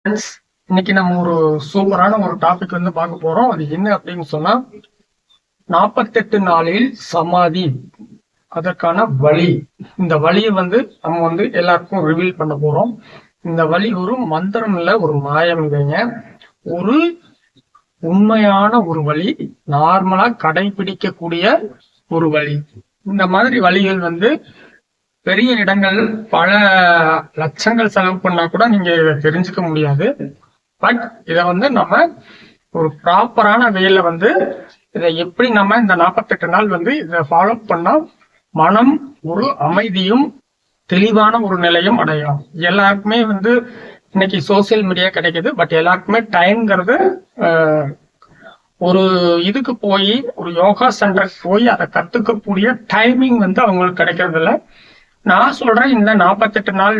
Friends இன்னைக்கு நம்ம ஒரு சூப்பரான ஒரு டாபிக் வந்து பார்க்க போறோம். அது என்ன அப்படின்னு சொன்னா நாற்பத்தெட்டு நாளில் சமாதி அதற்கான வழி. இந்த வழியை வந்து நம்ம வந்து எல்லாருக்கும் ரிவீல் பண்ண போறோம். இந்த வழி ஒரு மந்திரம் இல்ல ஒரு மாயம் இல்லைங்க. ஒரு உண்மையான ஒரு வழி நார்மலா கடைபிடிக்கக்கூடிய ஒரு வழி. இந்த மாதிரி வழிகள் வந்து பெரிய இடங்கள் பல லட்சங்கள் செலவு பண்ணா கூட நீங்க இதை தெரிஞ்சுக்க முடியாது. பட் இத வந்து நம்ம ஒரு ப்ராப்பரான வேல வந்து இதை எப்படி நம்ம இந்த நாற்பத்தெட்டு நாள் வந்து இதை ஃபாலோ பண்ணா மனம் ஒரு அமைதியும் தெளிவான ஒரு நிலையும் அடையும் எல்லாருக்குமே வந்து இன்னைக்கு சோசியல் மீடியா கிடைக்குது. பட் எல்லாருக்குமே டைம்ங்கிறது ஒரு இதுக்கு போய் ஒரு யோகா சென்டருக்கு போய் அதை கத்துக்கக்கூடிய டைமிங் வந்து அவங்களுக்கு கிடைக்கிறது இல்லை நான் சொல்றேன் இந்த நாற்பத்தெட்டு நாள்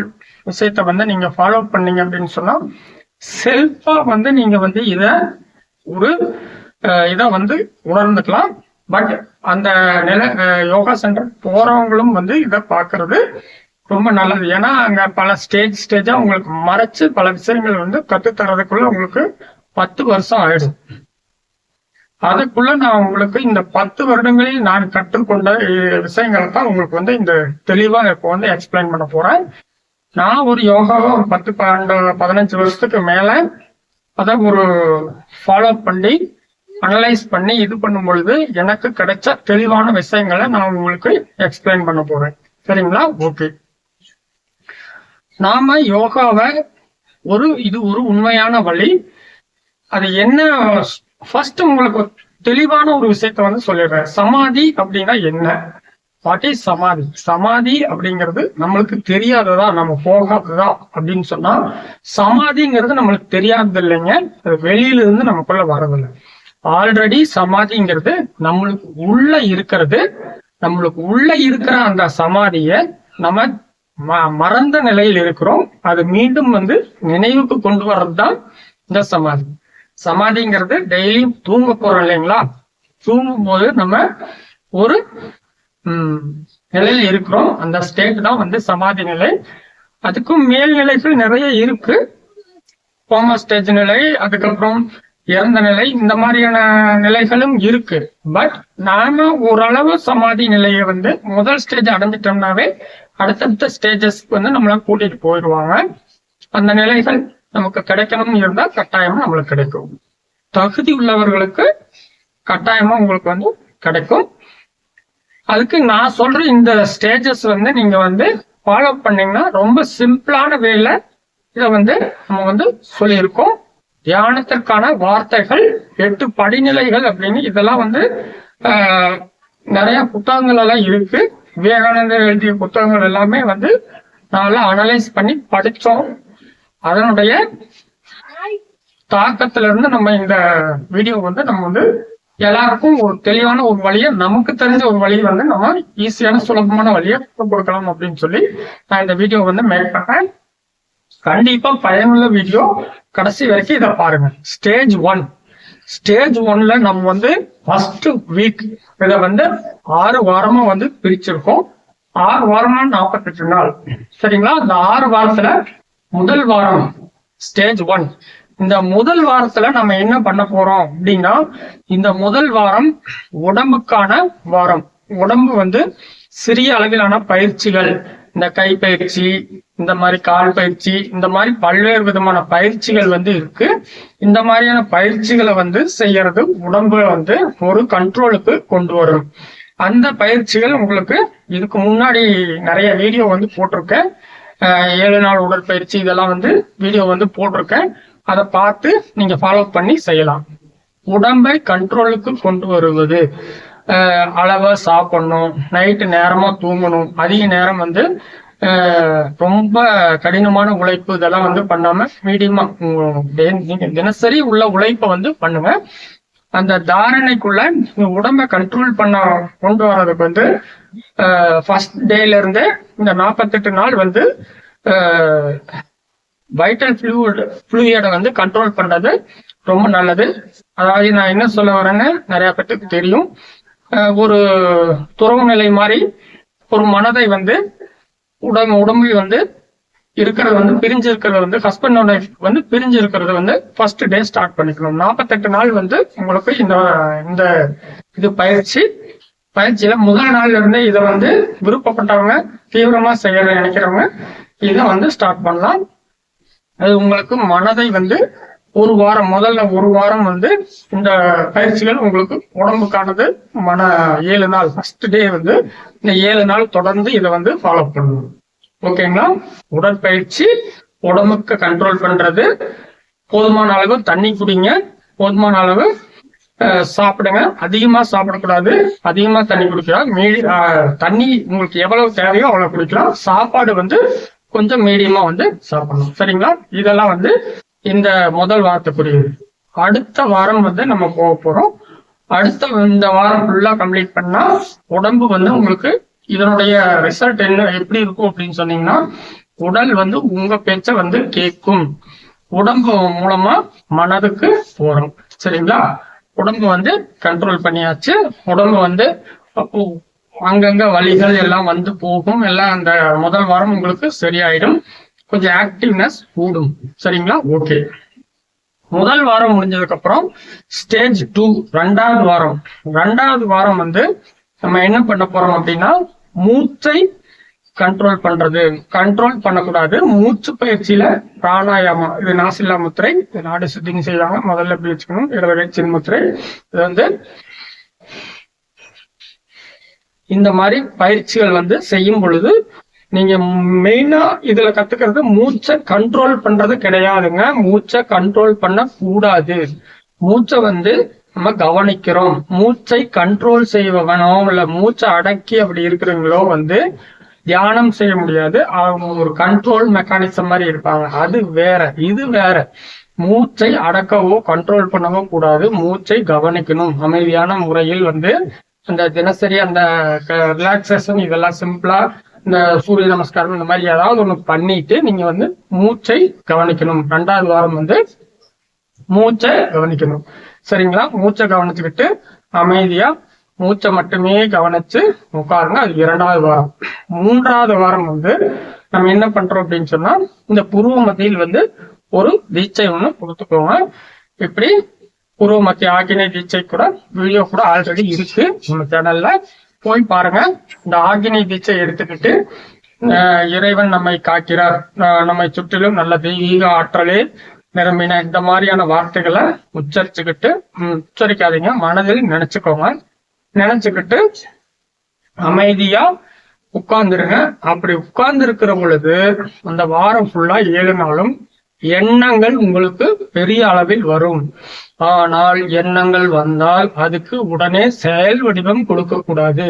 விஷயத்த வந்து நீங்க ஃபாலோ பண்ணீங்க அப்படின்னு சொன்னா செல்ஃபா வந்து நீங்க வந்து இத ஒரு இதை வந்து உணர்ந்துக்கலாம். பட் அந்த நில யோகா சென்டர் போறவங்களும் வந்து இதை பாக்குறது ரொம்ப நல்லது. ஏன்னா அங்க பல ஸ்டேஜ் ஸ்டேஜா உங்களுக்கு மறைச்சு பல விஷயங்கள் வந்து கத்து தர்றதுக்குள்ள உங்களுக்கு பத்து வருஷம் ஆயிடும். அதுக்குள்ள நான் உங்களுக்கு இந்த பத்து வருடங்களில் நான் கற்றுக்கொண்ட விஷயங்களை தான் உங்களுக்கு வந்து இந்த தெளிவாக இப்போ வந்து எக்ஸ்பிளைன் பண்ண போறேன். நான் ஒரு யோகாவை ஒரு பத்து பன்னெண்டு பதினஞ்சு வருஷத்துக்கு மேல அதை ஒரு ஃபாலோ பண்ணி அனலைஸ் பண்ணி இது பண்ணும் பொழுது எனக்கு கிடைச்ச தெளிவான விஷயங்களை நான் உங்களுக்கு எக்ஸ்பிளைன் பண்ண போறேன். சரிங்களா? ஓகே நாம யோகாவை ஒரு இது ஒரு உண்மையான வழி. அது என்ன ஃபர்ஸ்ட் உங்களுக்கு தெளிவான ஒரு விஷயத்த வந்து சொல்லிடுறேன். சமாதி அப்படின்னா என்ன? வாட் இஸ் சமாதி? சமாதி அப்படிங்கிறது நம்மளுக்கு தெரியாததா? நம்ம போகாததா? அப்படின்னு சொன்னா சமாதிங்கிறது நம்மளுக்கு தெரியாதது இல்லைங்க அது வெளியில இருந்து நமக்குள்ள வரதில்லை ஆல்ரெடி சமாதிங்கிறது நம்மளுக்கு உள்ள இருக்கிறது. நம்மளுக்கு உள்ள இருக்கிற அந்த சமாதிய நம்ம மறந்த நிலையில் இருக்கிறோம். அது மீண்டும் வந்து நினைவுக்கு கொண்டு வர்றது தான் இந்த சமாதி. சமாதிங்கிறது டெய்லியும் தூங்க போறோம் இல்லைங்களா? தூங்கும் போது நம்ம ஒரு நிலையில் இருக்கிறோம். அந்த ஸ்டேட் தான் வந்து சமாதி நிலை. அதுக்கும் மேல்நிலைகள் நிறைய இருக்கு. கோமா ஸ்டேஜ் நிலை அதுக்கப்புறம் இறந்த நிலை இந்த மாதிரியான நிலைகளும் இருக்கு. பட் நாம ஓரளவு சமாதி நிலையை வந்து முதல் ஸ்டேஜ் அடைஞ்சிட்டோம்னாவே அடுத்தடுத்த ஸ்டேஜஸ்க்கு வந்து நம்மள கூட்டிட்டு போயிடுவாங்க. அந்த நிலைகள் நமக்கு கிடைக்கணும்னு இருந்தா கட்டாயமா நம்மளுக்கு கிடைக்கும். தகுதி உள்ளவர்களுக்கு கட்டாயமா உங்களுக்கு வந்து கிடைக்கும். அதுக்கு நான் சொல்ற இந்த ஸ்டேஜஸ் வந்து நீங்க வந்து ஃபாலோ பண்ணீங்கன்னா ரொம்ப சிம்பிளான வேல இதை வந்து நம்ம வந்து சொல்லியிருக்கோம். தியானத்திற்கான வார்த்தைகள் எட்டு படிநிலைகள் அப்படின்னு இதெல்லாம் வந்து நிறைய புத்தகங்கள் எல்லாம் இருக்கு. விவேகானந்தர் எழுதிய புத்தகங்கள் எல்லாமே வந்து நான் அனலைஸ் பண்ணி படிச்சோம் அதனுடைய தாக்கத்துல இருந்து நம்ம இந்த வீடியோ வந்து நம்ம வந்து எல்லாருக்கும் ஒரு தெளிவான ஒரு வழியை நமக்கு தெரிஞ்ச ஒரு வழியை வந்து நம்ம ஈஸியான சுலபமான வழியை கொடுக்கலாம் அப்படின்னு சொல்லி நான் இந்த வீடியோ வந்து மேக் பண்ணேன் கண்டிப்பா பயனுள்ள வீடியோ கடைசி வரைக்கும் இதை பாருங்க. ஸ்டேஜ் ஒன் ஸ்டேஜ் ஒன்ல நம்ம வந்து ஃபர்ஸ்ட் வீக் இதை வந்து ஆறு வாரமா வந்து பிரிச்சிருக்கோம். ஆறு வாரமா நாற்பத்தெட்டு நாள். சரிங்களா? இந்த ஆறு வாரத்துல முதல் வாரம் ஸ்டேஜ் ஒன் இந்த முதல் வாரத்துல நம்ம என்ன பண்ண போறோம் அப்படின்னா இந்த முதல் வாரம் உடம்புக்கான வாரம். உடம்பு வந்து சிறிய அளவிலான பயிற்சிகள். இந்த கை பயிற்சி இந்த மாதிரி கால் பயிற்சி இந்த மாதிரி பல்வேறு விதமான பயிற்சிகள் வந்து இருக்கு. இந்த மாதிரியான பயிற்சிகளை வந்து செய்யறது உடம்பு வந்து ஒரு கண்ட்ரோலுக்கு கொண்டு வரும். அந்த பயிற்சிகள் உங்களுக்கு இதுக்கு முன்னாடி நிறைய வீடியோ வந்து போட்டிருக்கேன். ஏழு நாள் உடற்பயிற்சி இதெல்லாம் வந்து வீடியோ வந்து போட்டிருக்கேன். அதை பார்த்து நீங்க ஃபாலோ பண்ணி செய்யலாம். உடம்பை கண்ட்ரோலுக்கு கொண்டு வருவது. அளவா சாப்பிடணும். நைட்டு நேரமா தூங்கணும். அதிக நேரம் வந்து ரொம்ப கடினமான உழைப்பு இதெல்லாம் வந்து பண்ணாம மீடியமா நீங்க தினசரி உள்ள உழைப்பை வந்து பண்ணுங்க. அந்த தாரணைக்குள்ள உடம்ப கண்ட்ரோல் பண்ண கொண்டு வர்றதுக்கு வந்து ஃபர்ஸ்ட் டேல இருந்து இந்த நாற்பத்தெட்டு நாள் வந்து வைட்டல் ஃப்ளூட் ஃப்ளூயடை வந்து கண்ட்ரோல் பண்றது ரொம்ப நல்லது. அதாவது நான் என்ன சொல்ல வரேன்னு நிறைய பேருக்கு தெரியும். ஒரு துறவு நிலை மாதிரி ஒரு மனதை வந்து உடம்பு உடம்பை வந்து இருக்கிறது வந்து பிரிஞ்சு இருக்கிறது வந்து ஹஸ்பண்ட் அண்ட் ஒய்ஃப் வந்து பிரிஞ்சு இருக்கிறது வந்து ஃபர்ஸ்ட் டே ஸ்டார்ட் பண்ணிக்கணும். நாற்பத்தெட்டு நாள் வந்து உங்களுக்கு இந்த இந்த இது பயிற்சி பயிற்சியில முதல் நாள்ல இருந்தே இதை வந்து விருப்பப்பட்டவங்க தீவிரமா செய்ய நினைக்கிறவங்க இதை வந்து ஸ்டார்ட் பண்ணலாம். அது உங்களுக்கு மனதை வந்து ஒரு வாரம் முதல்ல ஒரு வாரம் வந்து இந்த பயிற்சிகள் உங்களுக்கு உடம்புக்கானது மன ஏழு நாள் ஃபர்ஸ்ட் டே வந்து இந்த ஏழு நாள் தொடர்ந்து இதை வந்து ஃபாலோ பண்ணணும். ஓகேங்களா? உடற்பயிற்சி உடம்புக்கு கண்ட்ரோல் பண்றது போதுமான அளவு தண்ணி குடிங்க போதுமான அளவு சாப்பிடுங்க. அதிகமா சாப்பிடக்கூடாது அதிகமா தண்ணி குடிக்கலாம். மீடி தண்ணி உங்களுக்கு எவ்வளவு தேவையோ அவ்வளவு குடிக்கலாம். சாப்பாடு வந்து கொஞ்சம் மீடியமா வந்து சாப்பிடணும். சரிங்களா? இதெல்லாம் வந்து இந்த முதல் வாரத்துக்குரியது அடுத்த வாரம் வந்து நம்ம போக போறோம். அடுத்த இந்த வாரம் ஃபுல்லா கம்ப்ளீட் பண்ணா உடம்பு வந்து உங்களுக்கு இதனுடைய ரிசல்ட் என்ன? எப்படி இருக்கும் அப்படின்னு சொன்னீங்கன்னா உடல் வந்து உங்க பேச்ச வந்து கேட்கும். உடம்பு மூலமா மனதுக்கு போறோம் சரிங்களா? உடம்பு வந்து கண்ட்ரோல் பண்ணியாச்சு. உடம்பு வந்து அங்கங்க வழிகள் எல்லாம் வந்து போகும். எல்லாம் அந்த முதல் வாரம் உங்களுக்கு சரியாயிடும். கொஞ்சம் ஆக்டிவ்னஸ் கூடும். சரிங்களா? ஓகே முதல் வாரம் முடிஞ்சதுக்கு அப்புறம் ஸ்டேஜ் டூ ரெண்டாவது வாரம். ரெண்டாவது வாரம் வந்து நம்ம என்ன பண்ண போறோம் அப்படின்னா மூச்சை கண்ட்ரோல் பண்றது. கண்ட்ரோல் பண்ணக்கூடாது. மூச்சு பயிற்சியில பிராணாயாமம். இது நாசில்லா முத்திரை. இது நாடு சுத்திங் செய்வாங்க. முதல்ல எப்படி வச்சுக்கணும். இடவகை சின்முத்திரை இது வந்து இந்த மாதிரி பயிற்சிகள் வந்து செய்யும் பொழுது நீங்க மெயினா இதுல கத்துக்கிறது மூச்சை கண்ட்ரோல் பண்றது கிடையாதுங்க. மூச்சை கண்ட்ரோல் பண்ண கூடாது மூச்சை வந்து நம்ம கவனிக்கிறோம் மூச்சை கண்ட்ரோல் செய்வனோ இல்ல மூச்சை அடக்கி அப்படி இருக்கிறவங்களோ வந்து தியானம் செய்ய முடியாது. அவங்க ஒரு கண்ட்ரோல் மெக்கானிசம் மாதிரி இருப்பாங்க. அது வேற இது வேற. மூச்சை அடக்கவோ கண்ட்ரோல் பண்ணவோ கூடாது. மூச்சை கவனிக்கணும். அமைதியான முறையில் வந்து அந்த தினசரி அந்த ரிலாக்ஸேஷன் இதெல்லாம் சிம்பிளா இந்த சூரிய நமஸ்காரம் இந்த மாதிரி ஏதாவது ஒண்ணு பண்ணிட்டு நீங்க வந்து மூச்சை கவனிக்கணும். ரெண்டாவது வாரம் வந்து மூச்சை கவனிக்கணும். சரிங்களா? மூச்சை கவனிச்சுக்கிட்டு அமைதியா மூச்சை மட்டுமே கவனிச்சு உட்காருங்க. அது இரண்டாவது வாரம். மூன்றாவது வாரம் வந்து நம்ம என்ன பண்றோம் அப்படின்னு சொன்னா இந்த புருவ மத்தியில் வந்து ஒரு தீட்சை ஒண்ணு கொடுத்துக்கோங்க. இப்படி புருவ மத்திய ஆக்கினை தீட்சை கூட வீடியோ கூட ஆல்ரெடி இருக்கு. நம்ம சேனல்ல போய் பாருங்க. இந்த ஆக்கினை தீட்சை எடுத்துக்கிட்டு அஹ், இறைவன் நம்மை காக்கிறார். நம்மை சுற்றிலும் நல்ல தெய்வீக ஆற்றலே நிரம்பின இந்த மாதிரியான வார்த்தைகளை உச்சரிச்சுக்கிட்டு உச்சரிக்காதீங்க. மனதில் நினைச்சுக்கோங்க. நினைச்சுக்கிட்டு அமைதியா உட்கார்ந்துருங்க. அப்படி உட்கார்ந்து இருக்கிற பொழுது அந்த வாரம் ஃபுல்லா ஏழு நாளும் எண்ணங்கள் உங்களுக்கு பெரிய அளவில் வரும். ஆனால் எண்ணங்கள் வந்தால் அதுக்கு உடனே செயல் வடிவம் கொடுக்க கூடாது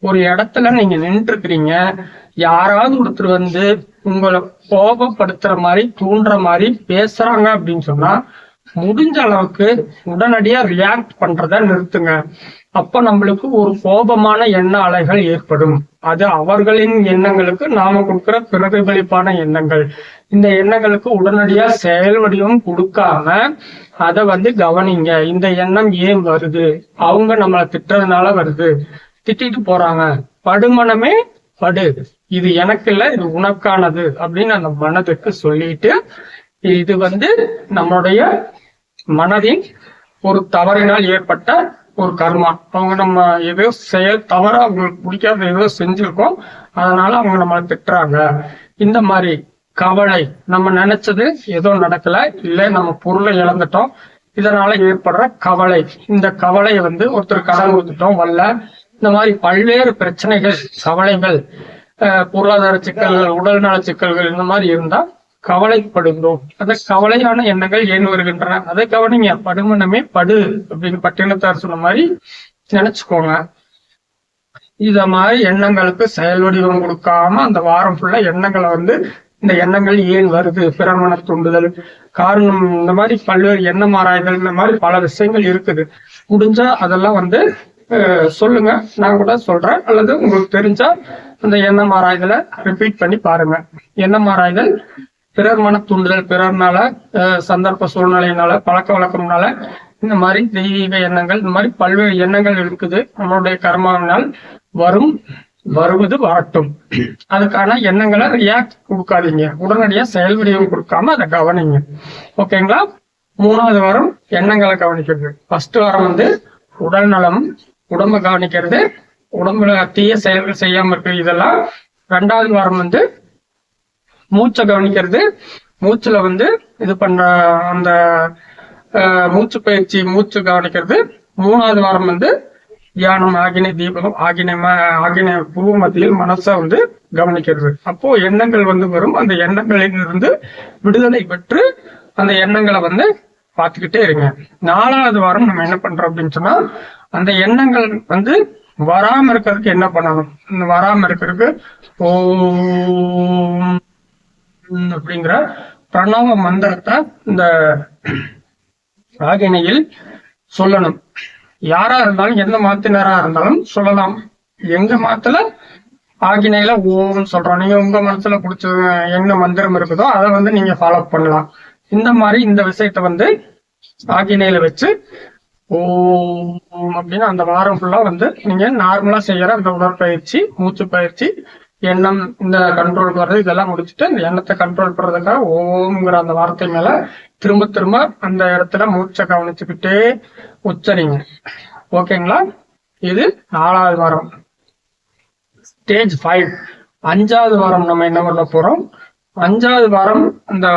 ஒரு இடத்துல நீங்க நின்று இருக்கிறீங்க யாராவது ஒருத்தர் வந்து உங்களை கோபப்படுத்துற மாதிரி தூண்டுற மாதிரி பேசுறாங்க அப்படின்னு சொன்னா முடிஞ்ச அளவுக்கு உடனடியா ரியாக்ட் பண்றத நிறுத்துங்க. அப்ப நம்மளுக்கு ஒரு கோபமான எண்ண அலைகள் ஏற்படும். அது அவர்களின் எண்ணங்களுக்கு நாம கொடுக்கிற பிரதிபலிப்பான எண்ணங்கள். இந்த எண்ணங்களுக்கு உடனடியா செயல் வடிவம் கொடுக்காம அதை வந்து கவனிங்க. இந்த எண்ணம் ஏன் வருது? அவங்க நம்மளை திட்டுறதுனால வருது. திட்டிட்டு போறாங்க. படுமனமே படு. இது எனக்கு இல்ல இது உனக்கானது அப்படின்னு அந்த மனதுக்கு சொல்லிட்டு இது வந்து நம்மளுடைய மனதின் ஒரு தவறினால் ஏற்பட்ட ஒரு கர்மா. அவங்க நம்ம ஏதோ செயல் தவறா அவங்களுக்கு பிடிக்காத ஏதோ செஞ்சிருக்கோம். அதனால அவங்க நம்மளை திட்டுறாங்க. இந்த மாதிரி கவலை நம்ம நினைச்சது ஏதோ நடக்கல இல்ல நம்ம பொருளை இழந்துட்டோம். இதனால ஏற்படுற கவலை. இந்த கவலையை வந்து ஒருத்தர் கடன் கொடுத்துட்டோம் வரல இந்த மாதிரி பல்வேறு பிரச்சனைகள் கவலைகள் பொருளாதார சிக்கல்கள் உடல்நல சிக்கல்கள் இந்த மாதிரி இருந்தா கவலைப்படுகிறோம் அந்த கவலையான எண்ணங்கள் ஏன் வருகின்றன? அதை கவனிங்க. படுமனமே படு அப்படின்னு பட்டினத்தார் சொன்ன மாதிரி நினைச்சுக்கோங்க. இத மாதிரி எண்ணங்களுக்கு செயல் வடிவம் கொடுக்காம அந்த வாரம் ஃபுல்லா எண்ணங்களை வந்து இந்த எண்ணங்கள் ஏன் வருது? பிறமன தூண்டுதல் காரணம் இந்த மாதிரி பல்வேறு எண்ணம் ஆராய்தல் இந்த மாதிரி பல விஷயங்கள் இருக்குது. முடிஞ்சா அதெல்லாம் வந்து சொல்லுங்க. நான் கூட சொல்றேன். அல்லது உங்களுக்கு தெரிஞ்சா அந்த எண்ணம் ஆராய்தலை ரிப்பீட் பண்ணி பாருங்க. எண்ணம் ஆராய்தல் பிறர் மன தூண்டுதல் பிறர்னால சந்தர்ப்ப சூழ்நிலையினால பழக்க வழக்கம்னால இந்த மாதிரி தெய்வீக எண்ணங்கள் இந்த மாதிரி பல்வேறு எண்ணங்கள் இருக்குது. நம்மளுடைய கர்மாவினால் வரும் வருவது வரட்டும் அதுக்கான எண்ணங்களை ரியாக்ட் கொடுக்காதீங்க. உடனடியா செயல் வடிவம் கொடுக்காம அதை கவனிங்க. ஓகேங்களா மூணாவது வாரம் எண்ணங்களை கவனிக்கிறது. ஃபர்ஸ்ட் வாரம் வந்து உடல் நலம் உடம்ப கவனிக்கிறது. உடம்புல தீய செயல்கள் செய்யாம இருக்கு இதெல்லாம். ரெண்டாவது வாரம் வந்து மூச்சை கவனிக்கிறது. மூச்சுல வந்து இது பண்ற அந்த மூச்சு பயிற்சி மூச்சு கவனிக்கிறது. மூணாவது வாரம் வந்து தியானம் ஆகினை தீபம் ஆகினை ம- ஆகினை குரு மத்தியில் மனசை வந்து கவனிக்கிறது. அப்போ எண்ணங்கள் வந்து வரும். அந்த எண்ணங்களில் இருந்து விடுதலை பெற்று அந்த எண்ணங்களை வந்து பார்த்துக்கிட்டே இருங்க. நாலாவது வாரம் நம்ம என்ன பண்றோம் அப்படின்னு சொன்னா அந்த எண்ணங்கள் வந்து வராம இருக்கிறதுக்கு என்ன பண்ணணும்? இந்த வராம இருக்கிறதுக்கு ஓம் அப்படிங்கிற பிரணவ மந்திரத்தை இந்த ஆகினையில் சொல்லணும். யாரா இருந்தாலும் எந்த மாத்தினரா இருந்தாலும் சொல்லலாம். எங்க மாத்துல? ஆகினையில ஓம் சொல்றோம். நீங்க உங்க மனசுல பிடிச்ச என்ன மந்திரம் இருக்குதோ அதை வந்து நீங்க ஃபாலோ பண்ணலாம். இந்த மாதிரி இந்த விஷயத்த வந்து ஆகினையில வச்சு ஓம் அப்படின்னு அந்த வாரம் ஃபுல்லா வந்து நீங்க நார்மலா செய்யற அந்த உடற்பயிற்சி மூச்சு பயிற்சி எண்ணம் இந்த கண்ட்ரோல் பண்றது இதெல்லாம் முடிச்சுட்டு இந்த எண்ணத்தை கண்ட்ரோல் பண்றதுக்காக ஓம்ங்கிற அந்த வார்த்தை மேல திரும்ப திரும்ப அந்த இடத்துல மூச்சை கவனிச்சுக்கிட்டே உச்சரிங்க. ஓகேங்களா இது நாலாவது வாரம். ஸ்டேஜ் ஃபைவ் அஞ்சாவது வாரம் நம்ம என்ன பண்ண போறோம்? அஞ்சாவது வாரம் இந்த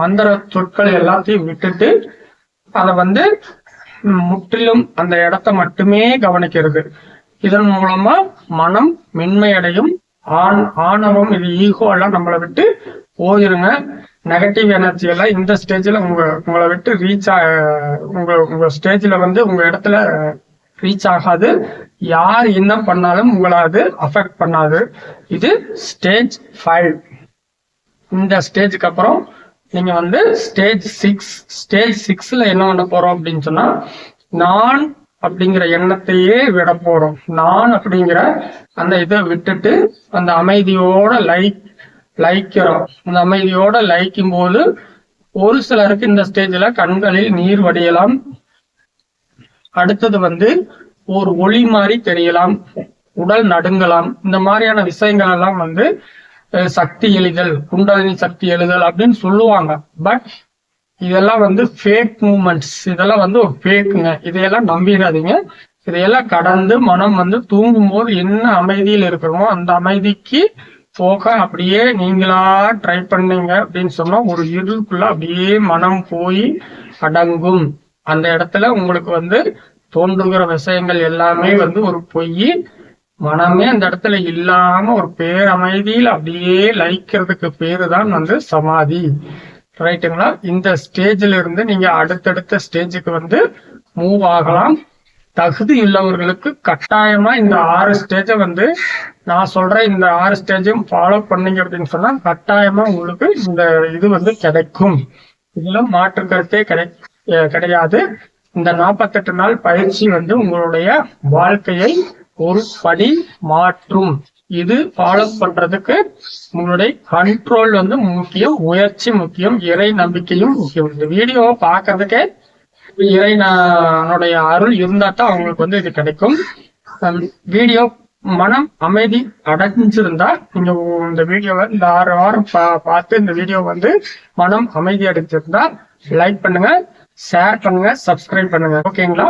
மந்திர சொற்கள் எல்லாத்தையும் விட்டுட்டு அதை வந்து முற்றிலும் அந்த இடத்த மட்டுமே கவனிக்கிறது. இதன் மூலமா மனம் மென்மையடையும் ஆண் ஆணவம் இது ஈகோ எல்லாம் நம்மளை விட்டு போயிருங்க. நெகட்டிவ் எனர்ஜி எல்லாம் இந்த ஸ்டேஜில் உங்க உங்களை விட்டு ரீச் உங்க உங்க ஸ்டேஜில் வந்து உங்க இடத்துல ரீச் ஆகாது. யார் என்ன பண்ணாலும் உங்களை அது அஃபெக்ட் பண்ணாது. இது ஸ்டேஜ் ஃபைவ் இந்த ஸ்டேஜுக்கு அப்புறம் நீங்க வந்து ஸ்டேஜ் சிக்ஸ் ஸ்டேஜ் சிக்ஸ்ல என்ன பண்ண போறோம் அப்படின்னு சொன்னா நான் அப்படிங்கிற எண்ணத்தையே விட போறோம். நான் அப்படிங்கிற அந்த இதை விட்டுட்டு அந்த அமைதியோட லைக் லைக்கிறோம் அந்த அமைதியோட லைக்கும் போது ஒரு சிலருக்கு இந்த ஸ்டேஜ்ல கண்களில் நீர் வடியலாம். அடுத்தது வந்து ஒரு ஒளி மாதிரி தெரியலாம். உடல் நடுங்கலாம். இந்த மாதிரியான விஷயங்கள் எல்லாம் வந்து சக்தி எளிதல் குண்டலினி சக்தி எழுதல் அப்படின்னு சொல்லுவாங்க. பட் இதெல்லாம் வந்து ஃபேக் மூமெண்ட்ஸ் இதெல்லாம் வந்து ஒரு ஃபேக்குங்க இதையெல்லாம் நம்பிடாதீங்க. இதையெல்லாம் கடந்து மனம் வந்து தூங்கும் போது என்ன அமைதியில் இருக்கிறோமோ அந்த அமைதிக்கு போக அப்படியே நீங்களா ட்ரை பண்ணீங்க அப்படின்னு சொன்னா ஒரு இருளுக்குள்ள அப்படியே மனம் போய் அடங்கும். அந்த இடத்துல உங்களுக்கு வந்து தோன்றுகிற விஷயங்கள் எல்லாமே வந்து ஒரு பொய் மனமே அந்த இடத்துல இல்லாம ஒரு பேரமைதியில் அப்படியே லயிக்கிறதுக்கு பேரு தான் வந்து சமாதி. ரைட்டுங்களா? இந்த ஸ்டேஜ்ல இருந்து நீங்க அடுத்தடுத்த ஸ்டேஜுக்கு வந்து மூவ் ஆகலாம். தகுதி உள்ளவர்களுக்கு கட்டாயமா இந்த ஆறு ஸ்டேஜை வந்து நான் சொல்றேன் இந்த ஆறு ஸ்டேஜும் ஃபாலோ பண்ணீங்க அப்படின்னு சொன்னா கட்டாயமா உங்களுக்கு இந்த இது வந்து கிடைக்கும். இதுல மாற்று கருத்தே கிடை கிடையாது. இந்த நாற்பத்தெட்டு நாள் பயிற்சி வந்து உங்களுடைய வாழ்க்கையை ஒரு படி மாற்றும். இது ஃபாலோ பண்றதுக்கு உங்களுடைய கண்ட்ரோல் வந்து முக்கியம் முயற்சி முக்கியம் இறை நம்பிக்கையும் முக்கியம். இந்த வீடியோவை பார்க்கறதுக்கே இறை நானுடைய அருள் இருந்தா தான் அவங்களுக்கு வந்து இது கிடைக்கும். வீடியோ மனம் அமைதி அடைஞ்சிருந்தா நீங்க இந்த வீடியோவை இந்த ஆறு வாரம் பா- பார்த்து இந்த வீடியோ வந்து மனம் அமைதி அடைஞ்சிருந்தா லைக் பண்ணுங்க. ஷேர் பண்ணுங்க சப்ஸ்கிரைப் பண்ணுங்க. ஓகேங்களா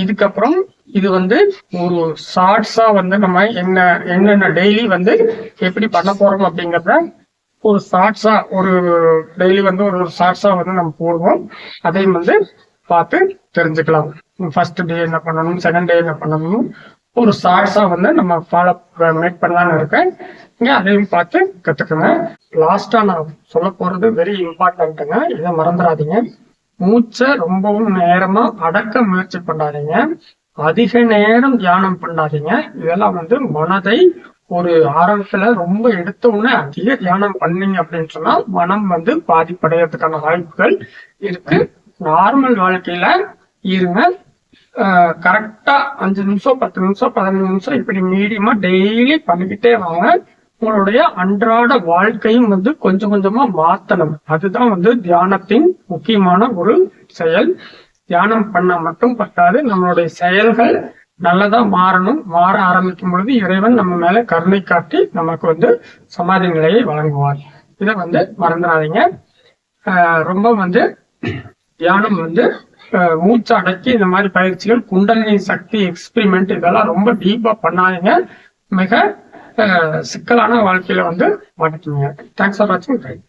இதுக்கப்புறம் இது வந்து ஒரு ஷார்ட்ஸா வந்து நம்ம என்ன என்னென்ன டெய்லி வந்து எப்படி பண்ண போறோம் அப்படிங்கறத ஒரு ஷார்ட்ஸா ஒரு டெய்லி வந்து ஒரு ஷார்ட்ஸா வந்து நம்ம போடுவோம். அதையும் வந்து பார்த்து தெரிஞ்சுக்கலாம். ஃபர்ஸ்ட் டே என்ன பண்ணணும் செகண்ட் டே என்ன பண்ணணும் ஒரு ஷார்ட்ஸா வந்து நம்ம ஃபாலோ மேக் பண்ணலாம்னு இருக்கேன். இங்க அதையும் பார்த்து கத்துக்கோங்க. லாஸ்டா நான் சொல்ல போறது வெரி இம்பார்ட்டன்ட்டுங்க இதை மறந்துடாதீங்க. மூச்சை ரொம்பவும் நேரமா அடக்க முயற்சி பண்ணாதீங்க. அதிக நேரம் தியானம் பண்ணாதீங்க. இதெல்லாம் வந்து மனதை ஒரு ஆரம்பத்துல ரொம்ப எடுத்த உடனே அதிக தியானம் பண்ணீங்க அப்படின்னு சொன்னா மனம் வந்து பாதிப்படைகிறதுக்கான வாய்ப்புகள் இருக்கு. நார்மல் வாழ்க்கையில இருங்க. கரெக்டா அஞ்சு நிமிஷம் பத்து நிமிஷம் பதினஞ்சு நிமிஷம் இப்படி மீடியமா டெய்லி பண்ணிக்கிட்டே வாங்க. உங்களுடைய அன்றாட வாழ்க்கையும் வந்து கொஞ்சம் கொஞ்சமா மாத்தணும். அதுதான் வந்து தியானத்தின் முக்கியமான ஒரு செயல். தியானம் பண்ண மட்டும் பத்தாது. நம்மளுடைய செயல்கள் நல்லதா மாறணும். மாற ஆரம்பிக்கும் பொழுது இறைவன் நம்ம மேல கருணை காட்டி நமக்கு வந்து சமாதி நிலையை வழங்குவார். இதை வந்து மறந்துடாதீங்க. ஆஹ் ரொம்ப வந்து தியானம் வந்து ஆஹ் மூச்சு அடக்கி இந்த மாதிரி பயிற்சிகள் குண்டலினி சக்தி எக்ஸ்பிரிமெண்ட் இதெல்லாம் ரொம்ப டீப்பா பண்ணாதீங்க. மிக சிக்கலான வாழ்க்கையில வந்து மாட்டிக்குங்க தேங்க்ஸ் ஃபார் வாட்சிங்